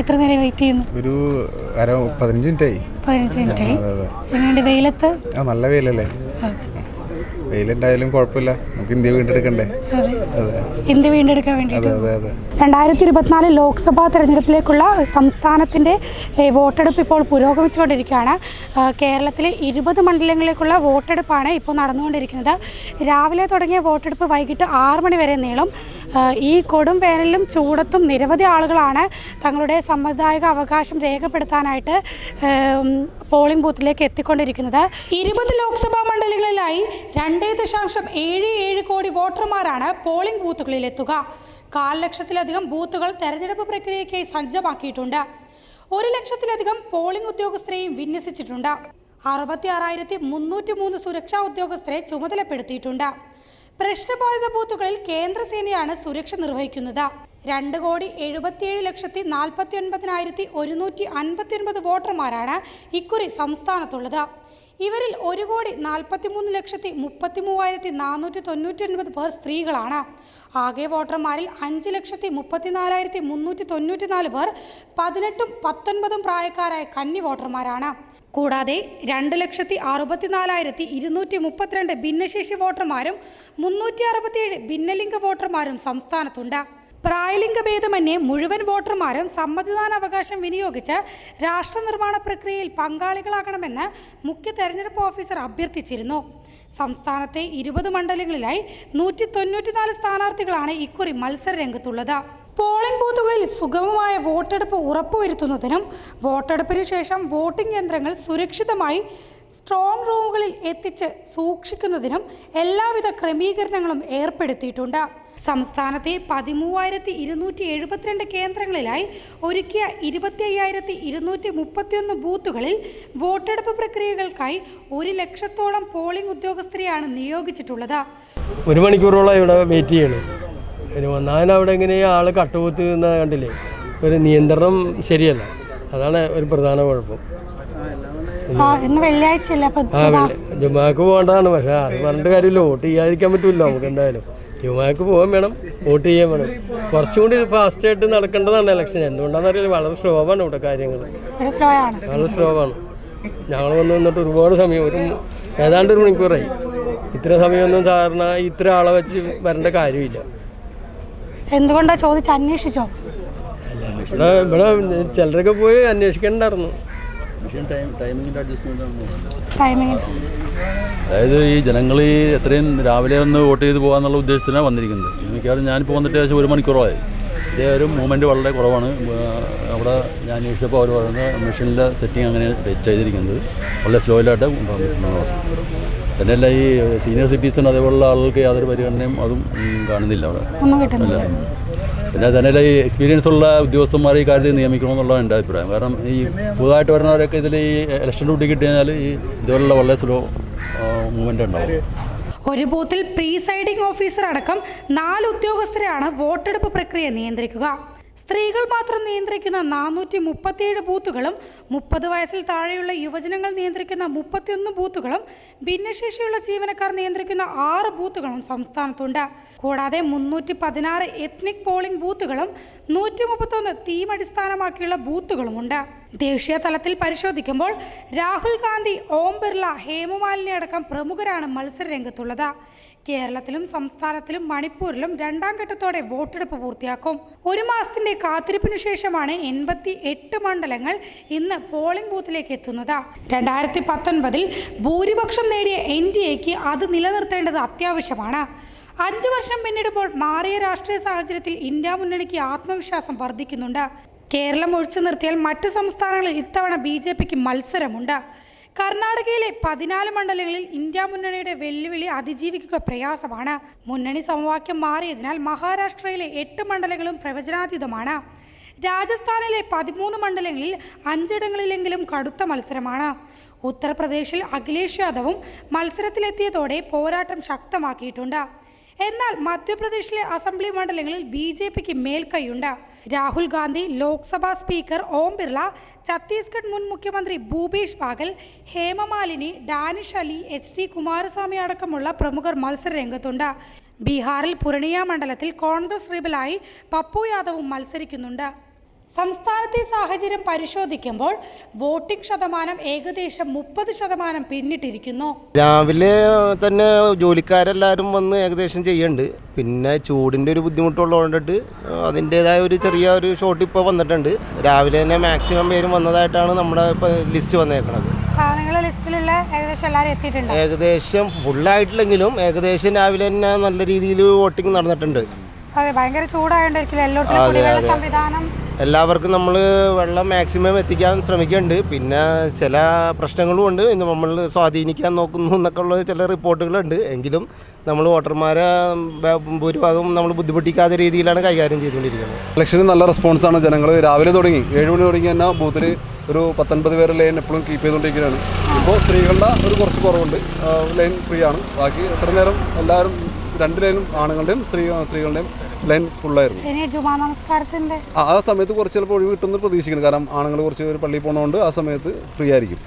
എത്ര നേരം വെയിറ്റ് ചെയ്യുന്നു? ഒരു അര പതിനഞ്ച് മിനിറ്റായി. പതിനഞ്ച് മിനിറ്റ് ആയി എങ്ങനെയുണ്ട് വെയിലത്ത്? ആ നല്ല വെയിലല്ലേ? വെയിലുണ്ടായാലും കുഴപ്പമില്ല. നമുക്ക് ഇന്ത്യ വീണ്ടെടുക്കണ്ടേ? ഇന്ത്യ വീണ്ടെടുക്കാൻ വേണ്ടി രണ്ടായിരത്തി ഇരുപത്തിനാല് ലോക്സഭാ തെരഞ്ഞെടുപ്പിലേക്കുള്ള സംസ്ഥാനത്തിന്റെ വോട്ടെടുപ്പ് ഇപ്പോൾ പുരോഗമിച്ചുകൊണ്ടിരിക്കുകയാണ്. കേരളത്തിലെ ഇരുപത് മണ്ഡലങ്ങളിലേക്കുള്ള വോട്ടെടുപ്പാണ് ഇപ്പോൾ നടന്നുകൊണ്ടിരിക്കുന്നത്. രാവിലെ തുടങ്ങിയ വോട്ടെടുപ്പ് വൈകിട്ട് ആറ് മണി വരെ നീളും. ഈ കൊടും വേനലിലും ചൂടത്തും നിരവധി ആളുകളാണ് തങ്ങളുടെ സമ്മതിദായക അവകാശം രേഖപ്പെടുത്താനായിട്ട് പോളിംഗ് ബൂത്തിലേക്ക് എത്തിക്കൊണ്ടിരിക്കുന്നത്. ഇരുപത് ലോക്സഭാ മണ്ഡലങ്ങളിലായി രണ്ടേ ദശാംശം ഏഴ് ഏഴ് കോടി വോട്ടർമാരാണ് പോളിംഗ് ബൂത്തുകളിൽ എത്തുക കാൽ ലക്ഷത്തിലധികം ബൂത്തുകൾ തെരഞ്ഞെടുപ്പ് പ്രക്രിയയ്ക്കായി സജ്ജമാക്കിയിട്ടുണ്ട്. ഒരു ലക്ഷത്തിലധികം പോളിംഗ് ഉദ്യോഗസ്ഥരെയും വിന്യസിച്ചിട്ടുണ്ട്. അറുപത്തി ആറായിരത്തി മുന്നൂറ്റി മൂന്ന് സുരക്ഷാ ഉദ്യോഗസ്ഥരെ ചുമതലപ്പെടുത്തിയിട്ടുണ്ട്. പ്രശ്നബാധിത ബൂത്തുകളിൽ കേന്ദ്രസേനയാണ് സുരക്ഷ നിർവഹിക്കുന്നത്. രണ്ട് കോടി എഴുപത്തിയേഴ് ലക്ഷത്തി നാൽപ്പത്തി ഒൻപതിനായിരത്തി ഒരുന്നൂറ്റി അൻപത്തി ഒൻപത് വോട്ടർമാരാണ് ഇക്കുറി സംസ്ഥാനത്തുള്ളത്. ഇവരിൽ ഒരു കോടി നാൽപ്പത്തിമൂന്ന് ലക്ഷത്തി മുപ്പത്തി മൂവായിരത്തി നാനൂറ്റി തൊണ്ണൂറ്റി ഒൻപത് പേർ സ്ത്രീകളാണ്. ആകെ വോട്ടർമാരിൽ അഞ്ച് ലക്ഷത്തി മുപ്പത്തിനാലായിരത്തി മുന്നൂറ്റി തൊണ്ണൂറ്റി നാല് പേർ പതിനെട്ടും പത്തൊൻപതും പ്രായക്കാരായ കന്നി വോട്ടർമാരാണ്. കൂടാതെ രണ്ട് ലക്ഷത്തി അറുപത്തിനാലായിരത്തി ഇരുന്നൂറ്റി മുപ്പത്തിരണ്ട് ഭിന്നശേഷി വോട്ടർമാരും മുന്നൂറ്റി അറുപത്തിയേഴ് ഭിന്നലിംഗ വോട്ടർമാരും സംസ്ഥാനത്തുണ്ട്. പ്രായലിംഗ ഭേദമന്യേ മുഴുവൻ വോട്ടർമാരും സമ്മതിദാന അവകാശം വിനിയോഗിച്ച് രാഷ്ട്ര നിർമ്മാണ പ്രക്രിയയിൽ പങ്കാളികളാകണമെന്ന് മുഖ്യ തെരഞ്ഞെടുപ്പ് ഓഫീസർ അഭ്യർത്ഥിച്ചിരുന്നു. സംസ്ഥാനത്തെ ഇരുപത് മണ്ഡലങ്ങളിലായി നൂറ്റി തൊണ്ണൂറ്റിനാല് സ്ഥാനാർത്ഥികളാണ് ഇക്കുറി മത്സര രംഗത്തുള്ളത് പോളിംഗ് ബൂത്തുകളിൽ സുഗമമായ വോട്ടെടുപ്പ് ഉറപ്പുവരുത്തുന്നതിനും വോട്ടെടുപ്പിന് ശേഷം വോട്ടിംഗ് യന്ത്രങ്ങൾ സുരക്ഷിതമായി സ്ട്രോങ് റൂമുകളിൽ എത്തിച്ച് സൂക്ഷിക്കുന്നതിനും എല്ലാവിധ ക്രമീകരണങ്ങളും ഏർപ്പെടുത്തിയിട്ടുണ്ട്. സംസ്ഥാനത്തെ പതിമൂവായിരത്തി ഇരുന്നൂറ്റി എഴുപത്തിരണ്ട് കേന്ദ്രങ്ങളിലായി ഒരുക്കിയ ഇരുപത്തി അയ്യായിരത്തി ഇരുന്നൂറ്റി മുപ്പത്തിയൊന്ന് ബൂത്തുകളിൽ വോട്ടെടുപ്പ് പ്രക്രിയകൾക്കായി ഒരു ലക്ഷത്തോളം പോളിംഗ് ഉദ്യോഗസ്ഥരെയാണ് നിയോഗിച്ചിട്ടുള്ളത്. ഒരു മണിക്കൂറോളം ഇവിടെ വെയിറ്റ് ചെയ്യണം. ഇനി വന്നാൽ അവിടെ എങ്ങനെയാ ആൾ കട്ടുകുത്തി നിന്ന കണ്ടില്ലേ? ഒരു നിയന്ത്രണം ശരിയല്ല. അതാണ് ഒരു പ്രധാന കുഴപ്പം. ആ ജുമാക്ക് പോകേണ്ടതാണ്. പക്ഷെ അത് പറഞ്ഞിട്ട് കാര്യമില്ല. വോട്ട് ചെയ്യാതിരിക്കാൻ പറ്റില്ല നമുക്ക് എന്തായാലും. ജുമാക്ക് പോകാൻ വേണം. വോട്ട് ചെയ്യാൻ വേണം. കുറച്ചുകൂടി ഫാസ്റ്റ് ആയിട്ട് നടക്കേണ്ടതാണ് ഇലക്ഷൻ എന്തുകൊണ്ടാണെന്ന് അറിയില്ല വളരെ സ്ലോ ആണ് ഇവിടെ കാര്യങ്ങൾ. വളരെ സ്ലോ ആണ്. ഞങ്ങൾ വന്ന് നിന്നിട്ട് ഒരുപാട് സമയം ഒരു ഏതാണ്ട് ഒരു മണിക്കൂറായി. ഇത്ര സമയമൊന്നും സാധാരണ ഇത്ര ആളെ വെച്ച് വരേണ്ട കാര്യമില്ല. എന്തുകൊണ്ടാ ചോദിച്ച് അന്വേഷിച്ചോ? അല്ല ഇവിടെ ഇവിടെ ചിലരൊക്കെ പോയി അന്വേഷിക്കണ്ടായിരുന്നു. ടൈമിങ്ങിൽ അതായത് ഈ ജനങ്ങൾ ഈ എത്രയും രാവിലെ ഒന്ന് വോട്ട് ചെയ്ത് പോകാന്നുള്ള ഉദ്ദേശത്തിലാണ് വന്നിരിക്കുന്നത്. മിക്കവാറും ഞാൻ വന്നിട്ട് ഏകദേശം ഒരു മണിക്കൂറായി ഇതേ ഒരു മൂവ്മെന്റ് വളരെ കുറവാണ്. അവിടെ ഞാൻ അന്വേഷിച്ചപ്പോൾ അവർ പറയുന്നത് മെഷീനിലെ സെറ്റിംഗ് അങ്ങനെ ചെയ്തിരിക്കുന്നത്. വളരെ സ്ലോയിലായിട്ട് തന്നെയല്ല ഈ സീനിയർ സിറ്റിസൺ അതേപോലുള്ള ആളുകൾക്ക് യാതൊരു പരിഗണനയും അതും കാണുന്നില്ല അവിടെ. പിന്നെ തന്നെയല്ല ഈ എക്സ്പീരിയൻസ് ഉള്ള ഉദ്യോഗസ്ഥന്മാരെ ഈ കാര്യത്തിൽ നിയമിക്കണമെന്നുള്ളതാണ് എന്റെ അഭിപ്രായം. കാരണം ഈ പുതുതായിട്ട് വരുന്നവരൊക്കെ ഇതിൽ ഈ ഇലക്ഷൻ ഡ്യൂട്ടി കിട്ടിയാൽ ഈ ഇതുപോലുള്ള വളരെ സ്ലോ മൂവ്മെന്റ് ഉണ്ടാവും. ഒരു ബൂത്തിൽ പ്രീസൈഡിംഗ് ഓഫീസർ അടക്കം നാല് ഉദ്യോഗസ്ഥരെയാണ് വോട്ടെടുപ്പ് പ്രക്രിയ നിയന്ത്രിക്കുക. സ്ത്രീകൾ മാത്രം നിയന്ത്രിക്കുന്ന നാനൂറ്റി മുപ്പത്തിയേഴ് ബൂത്തുകളും മുപ്പത് വയസ്സിൽ താഴെയുള്ള യുവജനങ്ങൾ നിയന്ത്രിക്കുന്ന മുപ്പത്തിയൊന്ന് ബൂത്തുകളും ഭിന്നശേഷിയുള്ള ജീവനക്കാർ നിയന്ത്രിക്കുന്ന ആറ് ബൂത്തുകളും സംസ്ഥാനത്തുണ്ട്. കൂടാതെ മുന്നൂറ്റി പതിനാറ് എത്നിക് പോളിംഗ് ബൂത്തുകളും നൂറ്റി മുപ്പത്തൊന്ന് തീം അടിസ്ഥാനമാക്കിയുള്ള ബൂത്തുകളുമുണ്ട്. ദേശീയ തലത്തിൽ പരിശോധിക്കുമ്പോൾ രാഹുൽ ഗാന്ധി ഓം ബിർള ഹേമമാലിനി അടക്കം പ്രമുഖരാണ് മത്സര രംഗത്തുള്ളത്. കേരളത്തിലും സംസ്ഥാനത്തിലും മണിപ്പൂരിലും രണ്ടാം ഘട്ടത്തോടെ വോട്ടെടുപ്പ് പൂർത്തിയാക്കും. ഒരു മാസത്തിന്റെ കാത്തിരിപ്പിനു ശേഷമാണ് എൺപത്തി എട്ട് മണ്ഡലങ്ങൾ ഇന്ന് പോളിംഗ് ബൂത്തിലേക്ക് എത്തുന്നത്. രണ്ടായിരത്തി പത്തൊൻപതിൽ ഭൂരിപക്ഷം നേടിയ എൻ ഡി എക്ക് അത് നിലനിർത്തേണ്ടത് അത്യാവശ്യമാണ്. അഞ്ചു വർഷം പിന്നിടുമ്പോൾ മാറിയ രാഷ്ട്രീയ സാഹചര്യത്തിൽ ഇന്ത്യ മുന്നണിക്ക് ആത്മവിശ്വാസം വർദ്ധിക്കുന്നുണ്ട്. കേരളം ഒഴിച്ചു നിർത്തിയാൽ മറ്റു സംസ്ഥാനങ്ങളിൽ ഇത്തവണ ബി ജെ പിക്ക് മത്സരമുണ്ട്. കർണാടകയിലെ പതിനാല് മണ്ഡലങ്ങളിൽ ഇന്ത്യ മുന്നണിയുടെ വെല്ലുവിളി അതിജീവിക്കുക പ്രയാസമാണ്. മുന്നണി സമവാക്യം മാറിയതിനാൽ മഹാരാഷ്ട്രയിലെ എട്ട് മണ്ഡലങ്ങളും പ്രവചനാതീതമാണ്. രാജസ്ഥാനിലെ പതിമൂന്ന് മണ്ഡലങ്ങളിൽ അഞ്ചിടങ്ങളിലെങ്കിലും കടുത്ത മത്സരമാണ്. ഉത്തർപ്രദേശിൽ അഖിലേഷ് യാദവും മത്സരത്തിലെത്തിയതോടെ പോരാട്ടം ശക്തമാക്കിയിട്ടുണ്ട്. എന്നാൽ മധ്യപ്രദേശിലെ അസംബ്ലി മണ്ഡലങ്ങളിൽ ബി ജെ പിക്ക് മേൽക്കൈയുണ്ട്. രാഹുൽ ഗാന്ധി ലോക്സഭാ സ്പീക്കർ ഓം ബിർള ഛത്തീസ്ഗഡ് മുൻ മുഖ്യമന്ത്രി ഭൂപേഷ് ബാഗൽ ഹേമമാലിനി ഡാനിഷ് അലി എച്ച് ഡി കുമാരസ്വാമി അടക്കമുള്ള പ്രമുഖർ മത്സര രംഗത്തുണ്ട് ബീഹാറിൽ പുരണിയ മണ്ഡലത്തിൽ കോൺഗ്രസ് റിബലായി പപ്പു യാദവും മത്സരിക്കുന്നുണ്ട്. സംസ്ഥാനത്തെ സാഹചര്യം പരിശോധിക്കുമ്പോൾ വോട്ടിംഗ് ശതമാനം ഏകദേശം മുപ്പത് ശതമാനം പിന്നിട്ടിരിക്കുന്നു. രാവിലെ തന്നെ ജോലിക്കാരെല്ലാവരും വന്ന് ഏകദേശം ചെയ്യുന്നുണ്ട് പിന്നെ ചൂടിന്റെ ഒരു ബുദ്ധിമുട്ടുള്ളതുകൊണ്ടിട്ട് അതിന്റേതായ ഒരു ചെറിയ ഒരു ഷോട്ട് ഇപ്പോൾ വന്നിട്ടുണ്ട്. രാവിലെ തന്നെ മാക്സിമം പേരും വന്നതായിട്ടാണ് നമ്മുടെ ഇപ്പോൾ ലിസ്റ്റ് വന്നേക്കുന്നത് ലിസ്റ്റിലുള്ള ഏകദേശം എല്ലാവരും എത്തിയിട്ടുണ്ട്? ഏകദേശം ഫുള്ളായിട്ടില്ലെങ്കിലും ഏകദേശം രാവിലെ തന്നെ നല്ല രീതിയിൽ വോട്ടിംഗ് നടന്നിട്ടുണ്ട്. അതെ ഭയങ്കര ചൂടായോണ്ടായിരിക്കില്ല? എല്ലായിടത്തും സംവിധാനം എല്ലാവർക്കും നമ്മൾ വെള്ളം മാക്സിമം എത്തിക്കാൻ ശ്രമിക്കുന്നുണ്ട്. പിന്നെ ചില പ്രശ്നങ്ങളും ഉണ്ട്. ഇന്ന് നമ്മൾ സ്വാധീനിക്കാൻ നോക്കുന്നു എന്നൊക്കെ ഉള്ള ചില റിപ്പോർട്ടുകളുണ്ട്. എങ്കിലും നമ്മൾ വോട്ടർമാരെ ഭൂരിഭാഗം നമ്മൾ ബുദ്ധിമുട്ടിക്കാത്ത രീതിയിലാണ് കൈകാര്യം ചെയ്തുകൊണ്ടിരിക്കുന്നത്. ഇലക്ഷന് നല്ല റെസ്പോൺസാണ് ജനങ്ങൾ രാവിലെ തുടങ്ങി. ഏഴ് മണി തുടങ്ങി തന്നെ ബൂത്തിൽ ഒരു പത്തൊൻപത് പേര് ലൈൻ എപ്പോഴും കീപ്പ് ചെയ്തുകൊണ്ടിരിക്കുകയാണ്. ഇപ്പോൾ സ്ത്രീകളുടെ ഒരു കുറച്ച് കുറവുണ്ട്. ലൈൻ ഫ്രീ ആണ്. ബാക്കി എത്ര നേരം എല്ലാവരും രണ്ട് ലൈനും ആണുങ്ങളുടെയും സ്ത്രീ സ്ത്രീകളുടെയും ലൈൻ ഫുള്ളായിരുന്നു ഇനി ജുമാ നമസ്കാരത്തിന്റെ ആ ആ സമയത്ത് കുറച്ച് ചിലപ്പോൾ ഒഴിവ് കിട്ടുമെന്ന് പ്രതീക്ഷിക്കുന്നു. കാരണം ആണുങ്ങൾ കുറച്ച് പേര് പള്ളിയിൽ പോകുന്നതുകൊണ്ട് ആ സമയത്ത് ഫ്രീ ആയിരിക്കും.